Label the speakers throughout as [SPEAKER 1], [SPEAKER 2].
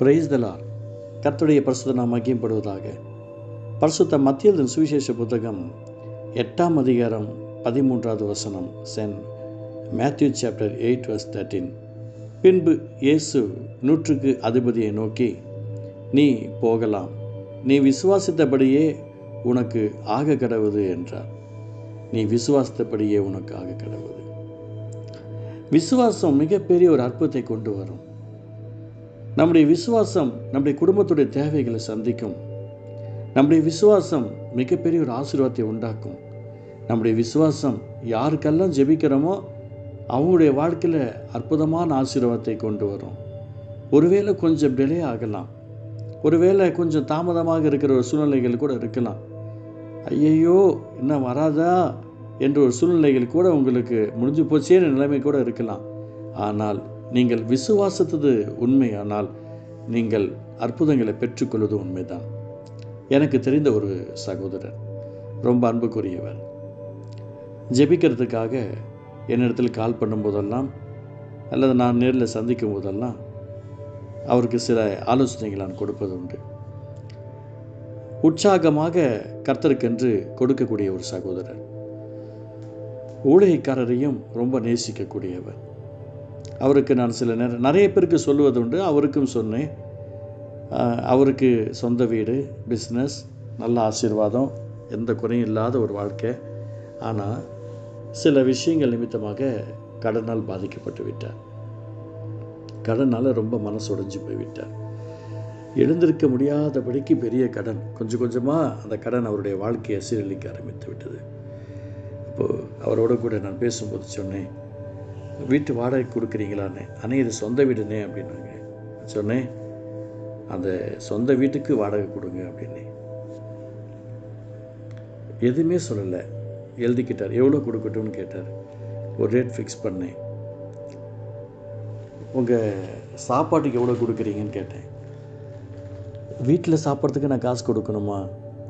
[SPEAKER 1] Price கத்துடைய கர்த்தருடைய பரிசுத்த நாம் மகிம்படுவதாக பரிசுத்த மத்தியில் சுவிசேஷ புத்தகம் எட்டாம் அதிகாரம் பதிமூன்றாவது வசனம் Saint Matthew chapter eight verse thirteen பின்பு இயேசு நூற்றுக்கு அதிபதியை நோக்கி நீ போகலாம். நீ விசுவாசித்தபடியே உனக்கு ஆக கடவுது என்றார். நீ விசுவாசித்தபடியே உனக்கு ஆக கடவுது. விசுவாசம் மிகப்பெரிய ஒரு அற்புதத்தை கொண்டு வரும். நம்முடைய விசுவாசம் நம்முடைய குடும்பத்துடைய தேவைகளை சந்திக்கும். நம்முடைய விசுவாசம் மிகப்பெரிய ஒரு ஆசீர்வாதத்தை உண்டாக்கும். நம்முடைய விசுவாசம் யாருக்கெல்லாம் ஜெபிக்கிறோமோ அவங்களுடைய வாழ்க்கையில் அற்புதமான ஆசீர்வாதத்தை கொண்டு வரும். ஒருவேளை கொஞ்சம் டிலே ஆகலாம். ஒருவேளை கொஞ்சம் தாமதமாக இருக்கிற ஒரு சூழ்நிலைகள் கூட இருக்கலாம். ஐயையோ இன்னும் வராதா? என்ற ஒரு சூழ்நிலைகள் கூட உங்களுக்கு முடிஞ்சு போச்சேன்னு நிலைமை கூட இருக்கலாம். ஆனால் நீங்கள் விசுவாசித்தது உண்மையானால் நீங்கள் அற்புதங்களை பெற்றுக்கொள்வது உண்மைதான். எனக்கு தெரிந்த ஒரு சகோதரர் ரொம்ப அன்புக்குரியவர். ஜெபிக்கிறதுக்காக என்னிடத்தில் கால் பண்ணும்போதெல்லாம் அல்லது நான் நேரில் சந்திக்கும் போதெல்லாம் அவருக்கு சில ஆலோசனைகள் நான் கொடுப்பது உண்டு. உற்சாகமாக கர்த்தருக்கென்று கொடுக்கக்கூடிய ஒரு சகோதரர். ஊழகைக்காரரையும் ரொம்ப நேசிக்கக்கூடியவர். அவருக்கு நான் சில நேரம் நிறைய பேருக்கு சொல்லுவது உண்டு அவருக்கும் சொன்னேன். அவருக்கு சொந்த வீடு பிஸ்னஸ் நல்ல ஆசீர்வாதம் எந்த குறையும் இல்லாத ஒரு வாழ்க்கை. ஆனால் சில விஷயங்கள் நிமித்தமாக கடனால் பாதிக்கப்பட்டு விட்டார். கடனால் ரொம்ப மனசு உடைஞ்சு போய்விட்டார். எழுந்திருக்க முடியாதபடிக்கு பெரிய கடன் கொஞ்சம் கொஞ்சமாக அந்த கடன் அவருடைய வாழ்க்கையை சீரழிக்க ஆரம்பித்து விட்டது. இப்போது அவரோட கூட நான் பேசும்போது சொன்னேன் வீட்டு வாடகை கொடுக்குறீங்களான்னு. அண்ணே இது சொந்த வீடுனே அப்படின்னாங்க. சொன்னேன் அந்த சொந்த வீட்டுக்கு வாடகை கொடுங்க அப்படின்னு. எதுவுமே சொல்லலை. எழுதிக்கிட்டார். எவ்வளோ கொடுக்கட்டும்னு கேட்டார். ஒரு ரேட் ஃபிக்ஸ் பண்ணேன். உங்கள் சாப்பாட்டுக்கு எவ்வளோ கொடுக்குறீங்கன்னு கேட்டேன். வீட்டில் சாப்பிட்றதுக்கு நான் காசு கொடுக்கணுமா?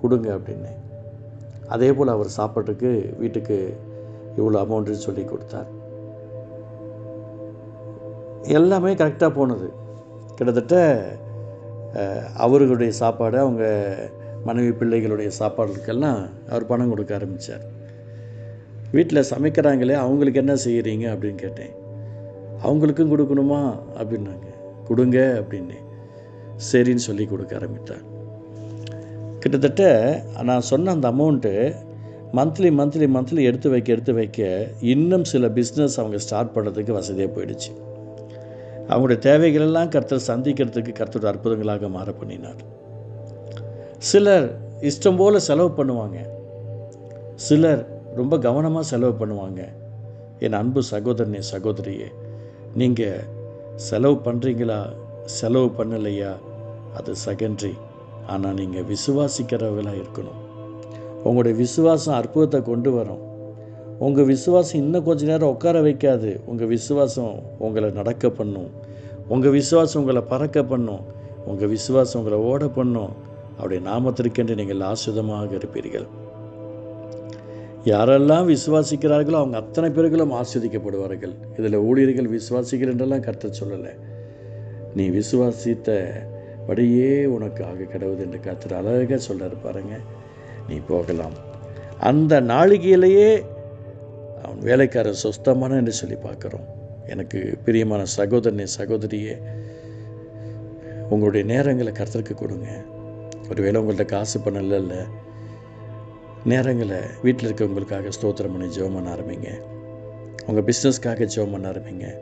[SPEAKER 1] கொடுங்க அப்படின்னேன் அதே போல் அவர் சாப்பாட்டுக்கு வீட்டுக்கு இவ்வளோ அமௌண்ட்டுன்னு சொல்லி கொடுத்தார். எல்லாமே கரெக்டாக போனது. கிட்டத்தட்ட அவர்களுடைய சாப்பாடு அவங்க மனைவி பிள்ளைகளுடைய சாப்பாடுக்கெல்லாம் அவர் பணம் கொடுக்க ஆரம்பித்தார் வீட்டில் சமைக்கிறாங்களே அவங்களுக்கு என்ன செய்கிறீங்க அப்படின்னு கேட்டேன். அவங்களுக்கும் கொடுக்கணுமா அப்படின்னாங்க. கொடுங்க அப்படின்னு சரின்னு சொல்லி கொடுக்க ஆரம்பித்தார். கிட்டத்தட்ட நான் சொன்ன அந்த அமௌண்ட்டு மந்த்லி மந்த்லி மந்த்லி எடுத்து வைக்க எடுத்து வைக்க இன்னும் சில பிஸ்னஸ் அவங்க ஸ்டார்ட் பண்ணுறதுக்கு வசதியாக போயிடுச்சு. அவங்களுடைய தேவைகளெல்லாம் கர்த்தர் சந்திக்கிறதுக்கு கர்த்தர் அற்புதங்களாக மாற பண்ணினார் சிலர் இஷ்டம் போல் செலவு பண்ணுவாங்க. சிலர் ரொம்ப கவனமாக செலவு பண்ணுவாங்க. என் அன்பு சகோதரனே சகோதரியே நீங்கள் செலவு பண்ணுறீங்களா செலவு பண்ணலையா? அது செகண்ட்ரி ஆனால் நீங்கள் விசுவாசிக்கிறவர்களாக இருக்கணும். உங்களுடைய விசுவாசம் அற்புதத்தை கொண்டு வரும். உங்கள் விசுவாசம் இன்னும் கொஞ்ச நேரம் உட்கார வைக்காது. உங்கள் விசுவாசம் உங்களை நடக்க பண்ணும். உங்கள் விசுவாசம் உங்களை பறக்க பண்ணும். உங்கள் விசுவாசம் உங்களை ஓட பண்ணும். அவருடைய நாமத்திற்கென்று நீங்கள் ஆசிரிதமாக இருப்பீர்கள். யாரெல்லாம் விசுவாசிக்கிறார்களோ அவங்க அத்தனை பேர்களும் ஆஸ்வதிக்கப்படுவார்கள் இதில் ஊழியர்கள் விசுவாசிகள் என்றெல்லாம் சொல்லலை. நீ விசுவாசித்த படியே உனக்கு ஆக கிடவுது என்று கத்துற அழகாக சொல்கிறார் பாருங்க. நீ போகலாம். அந்த நாளிகையிலேயே அவன் வேலைக்காரர் சொஸ்தமான என்று சொல்லி பார்க்குறோம். எனக்கு பிரியமான சகோதரனே சகோதரியே உங்களுடைய நேரங்களை கருத்திற்கு கொடுங்க. ஒருவேளை உங்கள்கிட்ட காசு பண்ணல இல்லை நேரங்களை வீட்டில் இருக்கவங்களுக்காக ஸ்தோத்திரம் பண்ணி ஜெபம் பண்ண ஆரம்பிங்க. உங்கள் பிஸ்னஸ்க்காக ஜெபம் பண்ண ஆரம்பிங்க.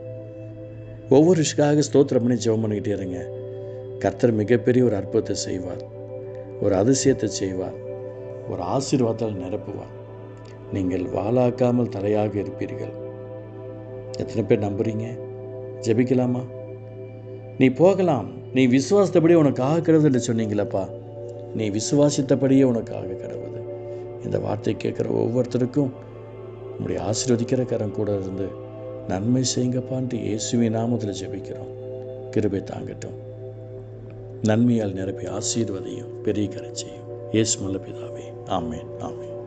[SPEAKER 1] ஒவ்வொரு விஷயக்காக ஸ்தோத்திரம் பண்ணி ஜெபம் பண்ணிக்கிட்டே இருங்க. கர்த்தர் மிகப்பெரிய ஒரு அற்புதத்தை செய்வார். ஒரு அதிசயத்தை செய்வார். ஒரு ஆசீர்வாதத்தால் நிரப்புவார். நீங்கள் வாழாக்காமல் தலையாக இருப்பீர்கள். எத்தனை பேர் நம்புறீங்க? ஜெபிக்கலாமா? நீ போகலாம். நீ விசுவாசத்தபடி உனக்கு ஆக என்று சொன்னீங்களப்பா. நீ விசுவாசித்தபடியே உனக்கு ஆக இந்த வார்த்தை கேட்குற ஒவ்வொருத்தருக்கும் உங்களுடைய ஆசீர்வதிக்கிற கரம் கூட இருந்து நன்மை செய்யுங்கப்பான்ட்டு இயேசுவி நாமத்தில் ஜெபிக்கிறோம். கிருபை தாங்கட்டும். நன்மையால் நிரப்பி ஆசீர்வதையும் பெரிய கரை செய்யும். இயேசு மல்ல பிதாவே. ஆமேன் ஆமேன்.